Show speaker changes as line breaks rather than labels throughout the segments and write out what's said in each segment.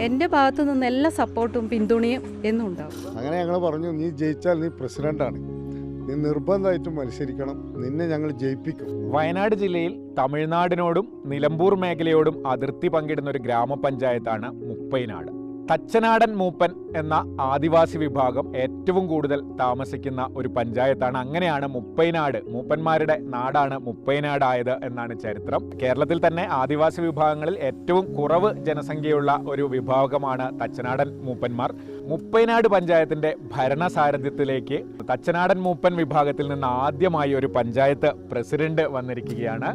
എന്റെ ഭാഗത്തു നിന്ന് എല്ലാ സപ്പോർട്ടും പിന്തുണയും എന്നും ഉണ്ടാവും
അങ്ങനെ ഞങ്ങൾ പറഞ്ഞു നീ ജയിച്ചാൽ നീ പ്രസിഡന്റാണ്. നീ നിർബന്ധമായിട്ടും മത്സരിക്കണം. നിന്നെ ഞങ്ങൾ ജയിപ്പിക്കും.
വയനാട് ജില്ലയിൽ തമിഴ്നാടിനോടും നിലമ്പൂർ മേഖലയോടും അതിർത്തി പങ്കിടുന്ന ഒരു ഗ്രാമപഞ്ചായത്താണ് മുപ്പൈനാട്. തച്ചനാടൻ മൂപ്പൻ എന്ന ആദിവാസി വിഭാഗം ഏറ്റവും കൂടുതൽ താമസിക്കുന്ന ഒരു പഞ്ചായത്താണ്. അങ്ങനെയാണ് മുപ്പൈനാട് മൂപ്പന്മാരുടെ നാടാണ് മുപ്പൈനാടായത് എന്നാണ് ചരിത്രം. കേരളത്തിൽ തന്നെ ആദിവാസി വിഭാഗങ്ങളിൽ ഏറ്റവും കുറവ് ജനസംഖ്യയുള്ള ഒരു വിഭാഗമാണ് തച്ചനാടൻ മൂപ്പന്മാർ. മുപ്പൈനാട് പഞ്ചായത്തിന്റെ ഭരണസാരഥ്യത്തിലേക്ക് തച്ചനാടൻ മൂപ്പൻ വിഭാഗത്തിൽ നിന്ന് ആദ്യമായി ഒരു പഞ്ചായത്ത് പ്രസിഡന്റ് വന്നിരിക്കുകയാണ്.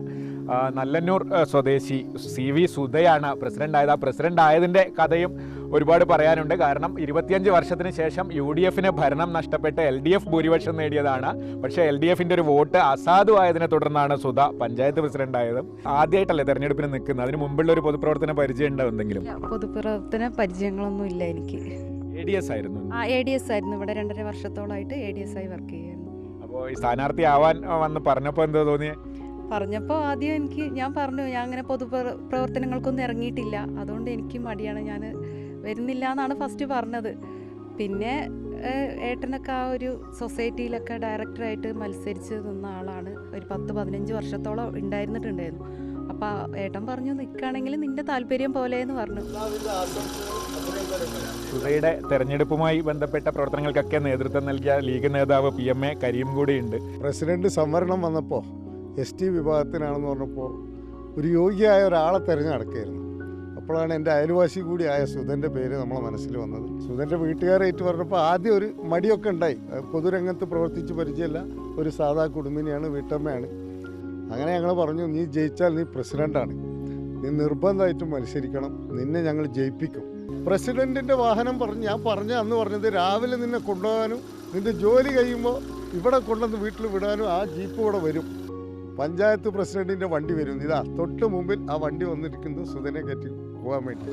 നല്ലന്നൂർ സ്വദേശി സി വി സുധയാണ് പ്രസിഡന്റ് ആയത് ആ പ്രസിഡന്റ് ആയതിന്റെ കഥയും ഒരുപാട് പറയാനുണ്ട്. കാരണം ഇരുപത്തിയഞ്ച് വർഷത്തിന് ശേഷം യു ഡി എഫിന് ഭരണം നഷ്ടപ്പെട്ട് എൽ ഡി എഫ് ഭൂരിപക്ഷം നേടിയതാണ്. പക്ഷേ എൽ ഡി എഫിന്റെ ഒരു വോട്ട് അസാധുവായതിനെ തുടർന്നാണ് സുധ പഞ്ചായത്ത് പ്രസിഡന്റ് ആയത് ആദ്യമായിട്ടല്ലേ തെരഞ്ഞെടുപ്പിന് നിൽക്കുന്നത്? അതിന് മുമ്പുള്ള ഒരു പൊതുപ്രവർത്തന പരിചയം ഉണ്ടോ എന്തെങ്കിലും?
പൊതുപ്രവർത്തന പരിചയങ്ങളൊന്നും ഇല്ല എനിക്ക്.
എ ഡി എസ് ആയിരുന്നു.
ആ എ ഡി എസ് ആയിരുന്നു. ഇവിടെ രണ്ടര വർഷത്തോളമായിട്ട് എ ഡി എസ് ആയി വർക്ക് ചെയ്യുന്നു
അപ്പോൾ ഈ സ്ഥാനാർത്ഥി ആവാൻ വന്ന് പറഞ്ഞപ്പോൾ എന്തോ തോന്നിയേ?
പറഞ്ഞപ്പോൾ ആദ്യം എനിക്ക് ഞാൻ പറഞ്ഞു ഞാൻ അങ്ങനെ പൊതു പ്രവർത്തനങ്ങൾക്കൊന്നും ഇറങ്ങിയിട്ടില്ല. അതുകൊണ്ട് എനിക്ക് മടിയാണ്. ഞാൻ വരുന്നില്ല എന്നാണ് ഫസ്റ്റ് പറഞ്ഞത്. പിന്നെ ഏട്ടനൊക്കെ ആ ഒരു സൊസൈറ്റിയിലൊക്കെ ഡയറക്ടറായിട്ട് മത്സരിച്ച് നിന്ന ആളാണ്. ഒരു പത്ത് പതിനഞ്ച് വർഷത്തോളം ഉണ്ടായിരുന്നിട്ടുണ്ടായിരുന്നു. അപ്പോൾ ഏട്ടൻ പറഞ്ഞു നിൽക്കുകയാണെങ്കിൽ നിന്റെ താല്പര്യം പോലെ എന്ന് പറഞ്ഞു.
സുധയുടെ തെരഞ്ഞെടുപ്പുമായി ബന്ധപ്പെട്ട പ്രവർത്തനങ്ങൾക്കൊക്കെ നേതൃത്വം നൽകിയ ലീഗ് നേതാവ് പി എം എ കരീം കൂടിയുണ്ട്.
പ്രസിഡന്റ് സംവരണം വന്നപ്പോൾ എസ് ടി വിഭാഗത്തിനാണെന്ന് പറഞ്ഞപ്പോൾ ഒരു യോഗ്യയായ ഒരാളെ തിരഞ്ഞെടുക്കുകയായിരുന്നു അപ്പോഴാണ് എന്റെ അയൽവാസി കൂടിയായ സുധന്റെ പേര് നമ്മളെ മനസ്സിൽ വന്നത്. സുധന്റെ വീട്ടുകാരായിട്ട് പറഞ്ഞപ്പോൾ ആദ്യം ഒരു മടിയൊക്കെ ഉണ്ടായി. പൊതുരംഗത്ത് പ്രവർത്തിച്ച് പരിചയമില്ല. ഒരു സാധാ കുടുംബിനിയാണ് വീട്ടമ്മയാണ്. അങ്ങനെ ഞങ്ങൾ പറഞ്ഞു നീ ജയിച്ചാൽ നീ പ്രസിഡന്റാണ് നീ നിർബന്ധമായിട്ടും മത്സരിക്കണം. നിന്നെ ഞങ്ങൾ ജയിപ്പിക്കും. പ്രസിഡന്റിന്റെ വാഹനം പറഞ്ഞ് ഞാൻ പറഞ്ഞ അന്ന് പറഞ്ഞത് രാവിലെ നിന്നെ കൊണ്ടുപോകാനും നിന്റെ ജോലി കഴിയുമ്പോൾ ഇവിടെ കൊണ്ടുവന്ന് വീട്ടിൽ വിടാനും ആ ജീപ്പ് കൂടെ വരും. പഞ്ചായത്ത് പ്രസിഡന്റിന്റെ വണ്ടി വരും. ഇതാ തൊട്ട് മുമ്പിൽ ആ വണ്ടി വന്നിരിക്കുന്നു സുധനെ കയറ്റി പോകാൻ വേണ്ടി.